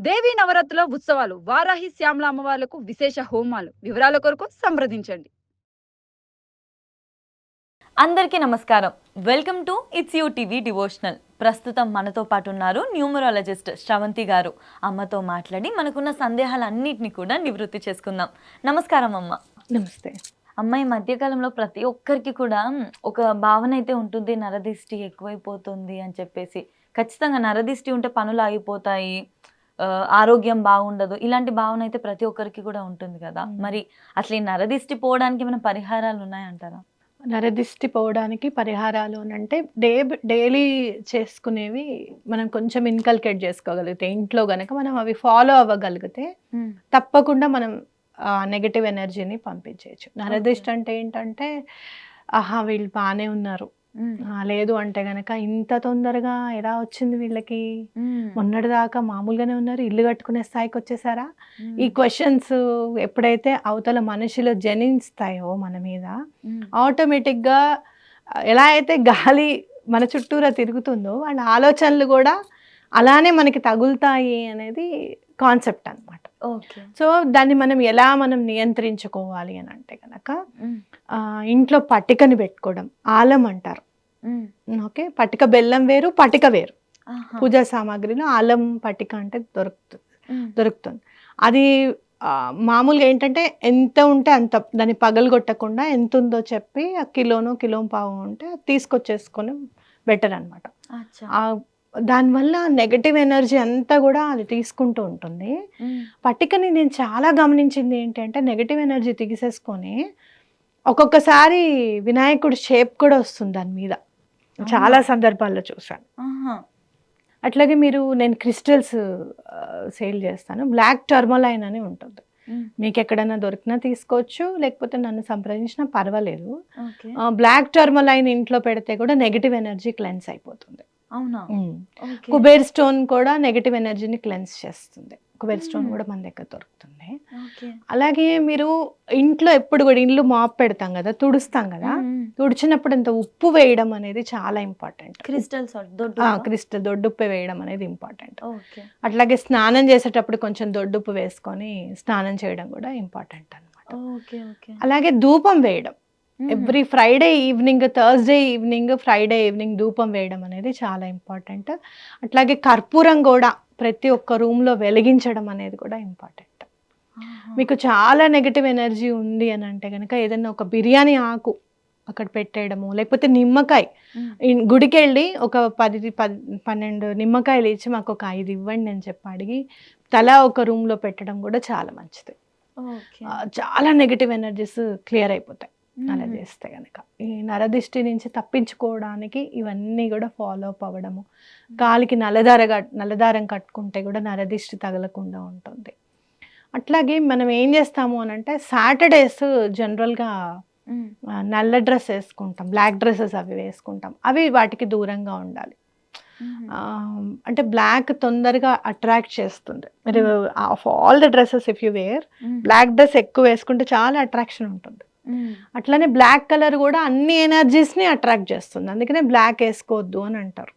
దేవీ నవరాత్రుల ఉత్సవాలు వారాహి శ్యామల అమ్మవార్లకు విశేష హోమాలు వివరాల కొరకు సంప్రదించండి. అందరికీ నమస్కారం. Welcome to it's U TV devotional. ప్రస్తుతం మనతో పాటు ఉన్నారు న్యూమరాలజిస్ట్ శ్రవంతి గారు. అమ్మతో మాట్లాడి మనకున్న సందేహాలన్నింటినీ కూడా నివృత్తి చేసుకుందాం. నమస్కారం అమ్మ. నమస్తే. అమ్మ ఈ మధ్యకాలంలో ప్రతి ఒక్కరికి కూడా ఒక భావన అయితే ఉంటుంది నరదిష్టి ఎక్కువైపోతుంది అని చెప్పేసి. ఖచ్చితంగా నరదిష్టి ఉంటే పనులు ఆగిపోతాయి. ఆరోగ్యం బాగుండదు. ఇలాంటి భావన అయితే ప్రతి ఒక్కరికి కూడా ఉంటుంది కదా. మరి అసలు ఈ నరదిష్టి పోవడానికి ఏమైనా పరిహారాలు ఉన్నాయంటారా? నరదిష్టి పోవడానికి పరిహారాలు అని అంటే డే డైలీ చేసుకునేవి మనం కొంచెం ఇన్కల్కేట్ చేసుకోగలిగితే ఇంట్లో గనక మనం అవి ఫాలో అవ్వగలిగితే తప్పకుండా మనం నెగటివ్ ఎనర్జీని పంపించేయచ్చు. నరదిష్టి అంటే ఏంటంటే ఆహా వీళ్ళు బాగానే ఉన్నారు. లేదు అంటే గనక ఇంత తొందరగా ఎలా వచ్చింది వీళ్ళకి? మొన్నటిదాకా మామూలుగానే ఉన్నారు. ఇల్లు కట్టుకునే స్థాయికి వచ్చేసారా? ఈ క్వశ్చన్స్ ఎప్పుడైతే అవతల మనిషిలో జనిస్తాయో మన మీద ఆటోమేటిక్గా ఎలా అయితే గాలి మన చుట్టూరా తిరుగుతుందో వాళ్ళ ఆలోచనలు కూడా అలానే మనకి తగులుతాయి అనేది కాన్సెప్ట్ అన్నమాట. ఓకే. సో దాన్ని మనం ఎలా మనం నియంత్రించుకోవాలి అని అంటే కనుక ఆ, ఇంట్లో పట్టికని పెట్టుకోవడం ఆలం అంటారు. ఓకే పట్టిక బెల్లం వేరు పట్టిక వేరు. పూజా సామాగ్రిలో ఆలం పట్టిక అంటే దొరుకుతుంది దొరుకుతుంది. అది మామూలుగా ఏంటంటే ఎంత ఉంటే అంత దాన్ని పగలగొట్టకుండా ఎంత ఉందో చెప్పి ఆ కిలోను కిలో పావు ఉంటే అది తీసుకొచ్చేసుకొని బెటర్ అనమాట దానివల్ల నెగటివ్ ఎనర్జీ అంతా కూడా అది తీసుకుంటూ ఉంటుంది. పట్టికని నేను చాలా గమనించింది ఏంటంటే నెగటివ్ ఎనర్జీ తీసేసుకొని ఒక్కొక్కసారి వినాయకుడి షేప్ కూడా వస్తుంది దాని మీద. చాలా సందర్భాల్లో చూసాను అట్లాగే మీరు నేను క్రిస్టల్స్ సేల్ చేస్తాను. బ్లాక్ టర్మలైన్ అని ఉంటుంది. మీకు ఎక్కడైనా దొరికినా తీసుకోవచ్చు లేకపోతే నన్ను సంప్రదించినా పర్వాలేదు. బ్లాక్ టర్మలైన్ ఇంట్లో పెడితే కూడా నెగిటివ్ ఎనర్జీ క్లెన్స్ అయిపోతుంది. అవునా? కుబేర్ స్టోన్ కూడా నెగిటివ్ ఎనర్జీని క్లెన్స్ చేస్తుంది. కుబేర్ స్టోన్. కూడా మన దగ్గర దొరుకుతుంది. అలాగే మీరు ఇంట్లో ఎప్పుడు కూడా ఇల్లు మాప్ పెడతాం కదా తుడుస్తాం కదా తుడిచినప్పుడు అంత ఉప్పు వేయడం అనేది చాలా ఇంపార్టెంట్ క్రిస్టల్స్ దొడ్డు క్రిస్టల్ దొడ్డుప్పు వేయడం అనేది ఇంపార్టెంట్ అట్లాగే స్నానం చేసేటప్పుడు కొంచెం దొడ్డుప్పు వేసుకొని స్నానం చేయడం కూడా ఇంపార్టెంట్ ఓకే అలాగే ధూపం వేయడం. Every Friday evening Thursday evening Friday evening ధూపం వేయడం అనేది చాలా ఇంపార్టెంట్ అట్లాగే కర్పూరం కూడా ప్రతి ఒక్క రూమ్లో వెలిగించడం అనేది కూడా ఇంపార్టెంట్ మీకు చాలా నెగిటివ్ ఎనర్జీ ఉంది అని అంటే కనుక ఏదైనా ఒక బిర్యానీ ఆకు అక్కడ పెట్టేయడము లేకపోతే నిమ్మకాయ. గుడికి వెళ్ళి ఒక పది పది పన్నెండు నిమ్మకాయలు ఇచ్చి మాకు ఒక ఐదు ఇవ్వండి అని చెప్పి అడిగి తలా ఒక రూమ్లో పెట్టడం కూడా చాలా మంచిది. చాలా నెగిటివ్ ఎనర్జీస్ క్లియర్ అయిపోతాయి. అలా చేస్తే కనుక ఈ నరదిష్టి నుంచి తప్పించుకోవడానికి ఇవన్నీ కూడా ఫాలో అప్ అవ్వడము. కాలికి నల్లదార కట్- నల్లదారం కట్టుకుంటే కూడా నరదిష్టి తగలకుండా ఉంటుంది. అట్లాగే మనం ఏం చేస్తాము అని అంటే సాటర్డేస్ జనరల్గా నల్ల డ్రెస్ వేసుకుంటాం బ్లాక్ డ్రెస్సెస్ అవి వేసుకుంటాం. అవి వాటికి దూరంగా ఉండాలి. అంటే బ్లాక్ తొందరగా అట్రాక్ట్ చేస్తుంది. మీరు of all the dresses if you wear black dress ఎక్కువ వేసుకుంటే చాలా అట్రాక్షన్ ఉంటుంది. అట్లనే బ్లాక్ కలర్ కూడా అన్ని ఎనర్జీస్ని అట్రాక్ట్ చేస్తుంది. అందుకనే బ్లాక్ వేసుకోవద్దు అని అంటారు.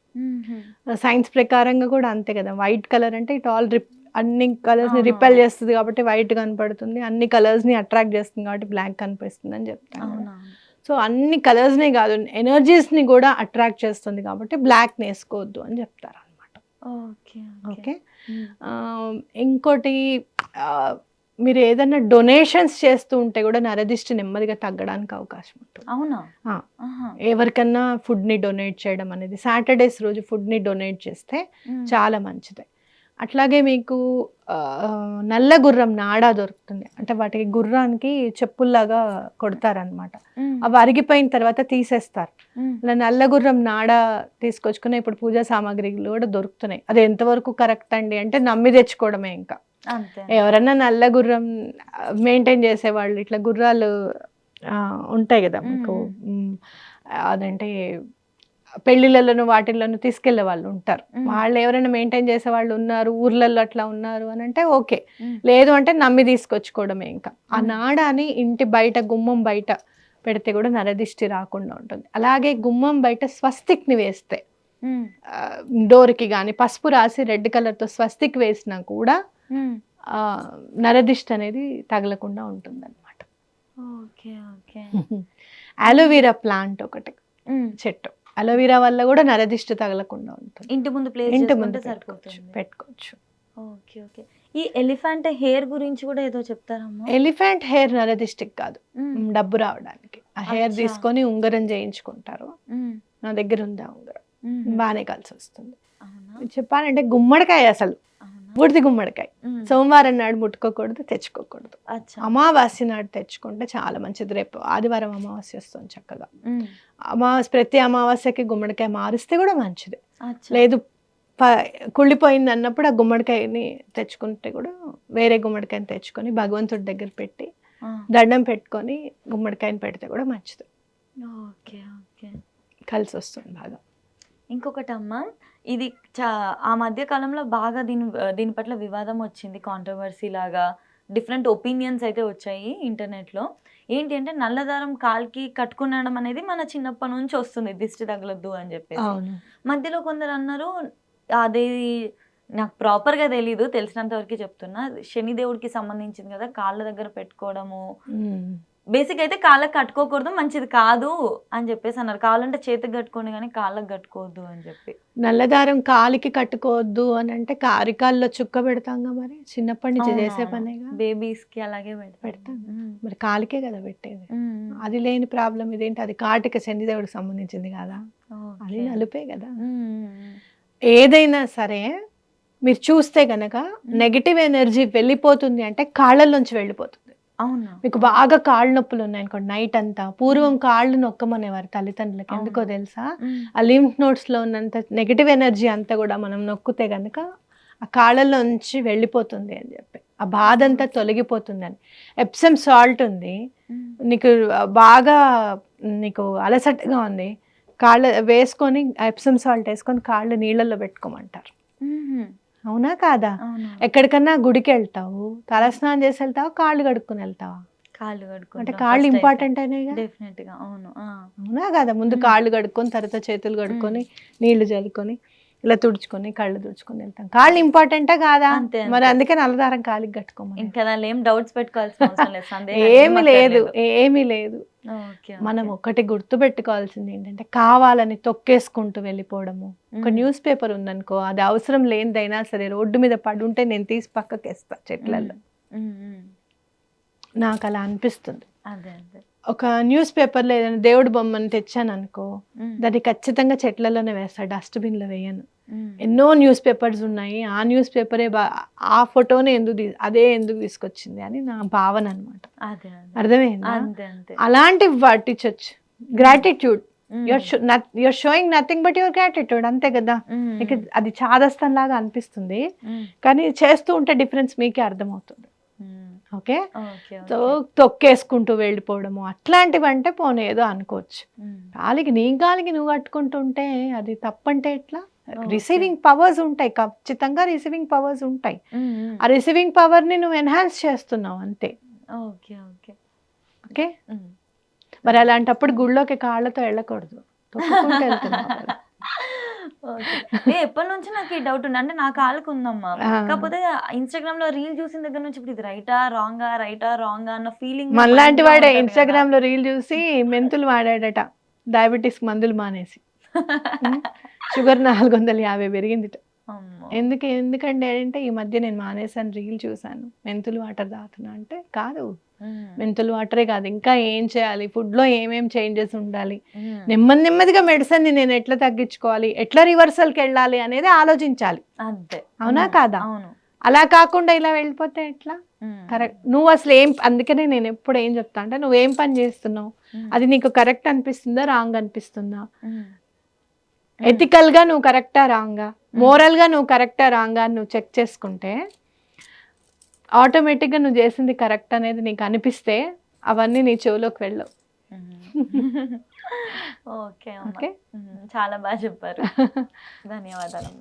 సైన్స్ ప్రకారంగా కూడా అంతే కదా వైట్ కలర్ అంటే ఇట్ ఆల్ రిప్ అన్ని కలర్స్ని ఆహా. రిపెల్ చేస్తుంది కాబట్టి వైట్ కనపడుతుంది. అన్ని కలర్స్ని అట్రాక్ట్ చేస్తుంది కాబట్టి బ్లాక్ కనిపిస్తుంది అని చెప్తాను. సో అన్ని కలర్స్నే కాదు ఎనర్జీస్ని కూడా అట్రాక్ట్ చేస్తుంది కాబట్టి బ్లాక్ వేసుకోవద్దు అని చెప్తారు అనమాట ఓకే. ఓకే? ఇంకోటి మీరు ఏదైనా డొనేషన్స్ చేస్తూ ఉంటే కూడా నరదిష్టి నెమ్మదిగా తగ్గడానికి అవకాశం ఉంటుంది. అవునా. ఎవరికన్నా ఫుడ్ని డొనేట్ చేయడం అనేది సాటర్డేస్ రోజు ఫుడ్ని డొనేట్ చేస్తే. చాలా మంచిది. అట్లాగే మీకు నల్ల గుర్రం నాడా దొరుకుతుంది. అంటే వాటికి గుర్రానికి చెప్పుల్లాగా కొడతారనమాట. అవి అరిగిపోయిన తర్వాత తీసేస్తారు. ఇలా నల్ల గుర్రం నాడ తీసుకొచ్చుకుని ఇప్పుడు పూజా సామాగ్రిలు కూడా దొరుకుతున్నాయి. అది ఎంతవరకు కరెక్ట్ అండి అంటే నమ్మి తెచ్చుకోవడమే ఇంకా. ఎవరన్నా నల్ల గుర్రం మెయింటైన్ చేసేవాళ్ళు ఇట్లా గుర్రాలు ఆ, ఉంటాయి కదా మీకు అదంటే పెళ్ళిళ్ళను వాటిల్లోనూ తీసుకెళ్ళే వాళ్ళు ఉంటారు. వాళ్ళు ఎవరైనా మెయింటైన్ చేసే వాళ్ళు ఉన్నారు ఊర్లలో అట్లా ఉన్నారు అని అంటే ఓకే. లేదు అంటే నమ్మి తీసుకొచ్చుకోవడమే ఇంకా. ఆ. నాడాని ఇంటి బయట గుమ్మం బయట పెడితే కూడా నరదిష్టి రాకుండా ఉంటుంది. అలాగే గుమ్మం బయట స్వస్తిక్ని వేస్తే డోర్కి కానీ పసుపు రాసి రెడ్ కలర్తో స్వస్తిక్ వేసినా కూడా నరదిష్టి అనేది తగలకుండా ఉంటుంది అనమాట ఓకే. ఓకే అలోవీరా ప్లాంట్ ఒకటి. చెట్టు. అలోవీరా వల్ల కూడా నరదిష్టి తగలకుండా ఉంటుంది. ఇంటి ముందు ప్లేస్ ఇంటి ముందు సరిపోతుంది. పెట్టుకోవచ్చు. Okay okay. ఈ ఎలిఫెంట్ హెయిర్ గురించి కూడా ఏదో చెప్తారమ్మా? ఎలిఫెంట్ హెయిర్ నరదిష్టికి కాదు. డబ్బు రావడానికి. ఆ హెయిర్. తీసుకొని ఉంగరం చేయించుకుంటారు. నా దగ్గర ఉంది ఉంగరం. బాగానే కలిసి వస్తుంది. చెప్పాలంటే గుమ్మడికాయ అసలు. బూడిది గుమ్మడికాయ. సోమవారం నాడు ముట్టుకోకూడదు తెచ్చుకోకూడదు. అమావాస్య నాడు తెచ్చుకుంటే చాలా మంచిది. రేపు ఆదివారం అమావాస్య వస్తుంది చక్కగా. అమావాస్య ప్రతి అమావాస్యకి గుమ్మడికాయ మారిస్తే కూడా మంచిది. లేదు కుళ్ళిపోయింది అన్నప్పుడు ఆ గుమ్మడికాయని తెచ్చుకుంటే కూడా వేరే గుమ్మడికాయని తెచ్చుకొని భగవంతుడి దగ్గర పెట్టి దండం పెట్టుకొని గుమ్మడికాయని పెడితే కూడా మంచిది. Okay okay. కలిసి వస్తుంది బాగా. ఇంకొకటి అమ్మ ఇది చా ఆ మధ్య కాలంలో బాగా దీని దీని పట్ల వివాదం వచ్చింది కాంట్రవర్సీ లాగా. డిఫరెంట్ ఒపీనియన్స్ అయితే వచ్చాయి ఇంటర్నెట్లో. ఏంటి అంటే నల్లదారం కాల్కి కట్టుకునడం అనేది మన చిన్నప్పటి నుంచి వస్తుంది దిష్టి తగలొద్దు అని చెప్పేసి. మధ్యలో కొందరు అన్నారు అది నాకు ప్రాపర్గా తెలీదు తెలిసినంత వరకు చెప్తున్నా. శనిదేవుడికి సంబంధించింది కదా కాళ్ళ దగ్గర పెట్టుకోవడము. బేసిక్ అయితే కాళ్ళకి కట్టుకోకూడదు మంచిది కాదు అని చెప్పేసి అన్నారు. కావాలంటే చేతికి కట్టుకోండి కానీ కాళ్ళకి కట్టుకోవద్దు అని చెప్పి. నల్లదారం కాలికి కట్టుకోవద్దు అని అంటే కారికాల్లో చుక్క పెడతాంగా మరి? చిన్నప్పటి నుంచి చేసే పనేగా బేబీస్కి అలాగే పెడతాం. పెడతాం. మరి కాలికే కదా పెట్టేది. అది లేని ప్రాబ్లం ఇదేంటి? అది కాటిక శనిదేవుడికి సంబంధించింది కదా? అది. నలుపే కదా? ఏదైనా సరే మీరు చూస్తే గనక నెగిటివ్ ఎనర్జీ వెళ్ళిపోతుంది అంటే కాళ్ళల్లోంచి వెళ్ళిపోతుంది. మీకు బాగా కాళ్ళు నొప్పులు ఉన్నాయి అనుకోండి నైట్ అంతా. పూర్వం కాళ్ళు నొక్కమనేవారు తల్లిదండ్రులకి ఎందుకో. తెలుసా? ఆ లింఫ్ నోట్స్లో ఉన్నంత నెగిటివ్ ఎనర్జీ అంతా కూడా మనం నొక్కితే గనక ఆ కాళ్ళలోంచి వెళ్ళిపోతుంది అని చెప్పి. ఆ బాధ అంతా తొలగిపోతుంది అని ఎప్సమ్ సాల్ట్ ఉంది నీకు బాగా నీకు అలసటగా ఉంది. కాళ్ళ వేసుకొని ఎప్సమ్ సాల్ట్ వేసుకొని కాళ్ళు నీళ్ళల్లో పెట్టుకోమంటారు. అవునా కాదా? ఎక్కడికన్నా గుడికి వెళ్తావు తలస్నానం చేసి వెళ్తావా కాళ్ళు కడుక్కొని వెళ్తావా? కాళ్ళు అంటే కట్టుకుంటాం కాళ్ళు ఇంపార్టెంట్ అయినాయిగా డెఫినెట్గా అవును అవునా కదా? ముందు. కాళ్ళు కడుక్కొని తర్వాత చేతులు కడుక్కొని నీళ్ళు చల్లుకొని ఇలా తుడుచుకొని కళ్ళు తుడుచుకొని వెళ్తాం. కాళ్ళు ఇంపార్టెంటా కాదా? అంతే. మరి అందుకే నల్లదారం కాలికి కట్టుకోమని. ఇంకా దానిలో ఏం డౌట్స్ పెట్టుకోవాల్సిన అవసరం లేదు సందేహం ఏమి లేదు. ఏమీ లేదు. మనం. ఒకటి గుర్తు పెట్టుకోవాల్సింది ఏంటంటే కావాలని తొక్కేసుకుంటూ వెళ్ళిపోవడము. ఒక న్యూస్ పేపర్ ఉందనుకో అది అవసరం లేనిదైనా సరే రోడ్డు మీద పడుంటే నేను తీసి పక్కకి వేస్తా చెట్లలో నాకు అలా అనిపిస్తుంది. అదే అదే. ఒక న్యూస్ పేపర్లో ఏదైనా దేవుడి బొమ్మని తెచ్చాను అనుకో దాన్ని ఖచ్చితంగా చెట్లలోనే వేస్తా డస్ట్బిన్లో వేయను. ఎన్నో న్యూస్ పేపర్స్ ఉన్నాయి ఆ న్యూస్ పేపరే బా ఆ ఫోటోనే ఎందుకు అదే ఎందుకు తీసుకొచ్చింది అని నా భావన అనమాట అర్థమైందా? అలాంటివి పట్టించవచ్చు gratitude your your showing nothing but your gratitude అంతే కదా? అది చాదస్తం లాగా అనిపిస్తుంది కానీ చేస్తూ ఉంటే డిఫరెన్స్ మీకే అర్థమవుతుంది. ఓకే. తొక్కేసుకుంటూ వెళ్ళిపోవడము. అట్లాంటివి అంటే పోనీ ఏదో అనుకోవచ్చు. కాలికి నీ కాలికి నువ్వు కట్టుకుంటుంటే అది తప్పంటే ఎట్లా. రిసీవింగ్ పవర్స్ ఉంటాయి ఖచ్చితంగా రిసీవింగ్ పవర్స్ ఉంటాయి. ఆ రిసీవింగ్ పవర్ని నువ్వు ఎన్హాన్స్ చేస్తున్నావు అంతే. Okay okay. ఓకే. మరి అలాంటప్పుడు గుళ్ళోకి కాళ్ళతో వెళ్ళకూడదు తొక్కుకుంటూ వెళ్తున్నావు కదా. ఓకే. ఏ ఎప్పటి నుంచి నాకు ఈ డౌట్ ఉంది. అంటే నా కాళ్ళకు ఉందమ్మా. కాకపోతే ఇన్స్టాగ్రామ్లో రీల్ చూసిన దగ్గర నుంచి ఇప్పుడు ఇది రైటా రాంగా రైటా రాంగా అన్న ఫీలింగ్ మనలాంటి వాడే ఇన్స్టాగ్రామ్లో రీల్ చూసి మెంతులు వాడాడట. డయాబెటీస్ మందులు మానేసి. షుగర్ నాలుగు వందల యాభై పెరిగిందిట. ఎందుకు ఎందుకంటే అంటే ఈ మధ్య నేను మానేసాను రీల్ చూసాను మెంతులు వాటర్ తాగుతున్నా అంటే కాదు. మెంతులు వాటరే కాదు. ఇంకా ఏం చేయాలి? ఫుడ్లో ఏమేం చేంజెస్ ఉండాలి? నెమ్మది నెమ్మదిగా మెడిసిన్ని నేను ఎట్లా తగ్గించుకోవాలి? ఎట్లా రివర్సల్కి వెళ్ళాలి అనేది ఆలోచించాలి. అంతే. అవునా కాదా? అవును. అలా కాకుండా ఇలా వెళ్ళిపోతే ఎట్లా? కరెక్ట్. నువ్వు అసలు ఏం అందుకనే నేను ఎప్పుడు ఏం చెప్తా అంటే నువ్వు ఏం పని చేస్తున్నావు? అది నీకు కరెక్ట్ అనిపిస్తుందా? రాంగ్ అనిపిస్తుందా? ఉమ్, ఎథికల్గా నువ్వు కరెక్టా రాంగా? మోరల్గా నువ్వు కరెక్టా రాంగా అని నువ్వు చెక్ చేసుకుంటే ఆటోమేటిక్గా నువ్వు చేసింది కరెక్ట్ అనేది నీకు అనిపిస్తే అవన్నీ నీ చెవులోకి వెళ్ళవు. ఓకే. ఓకే చాలా బాగా చెప్పారు ధన్యవాదాలు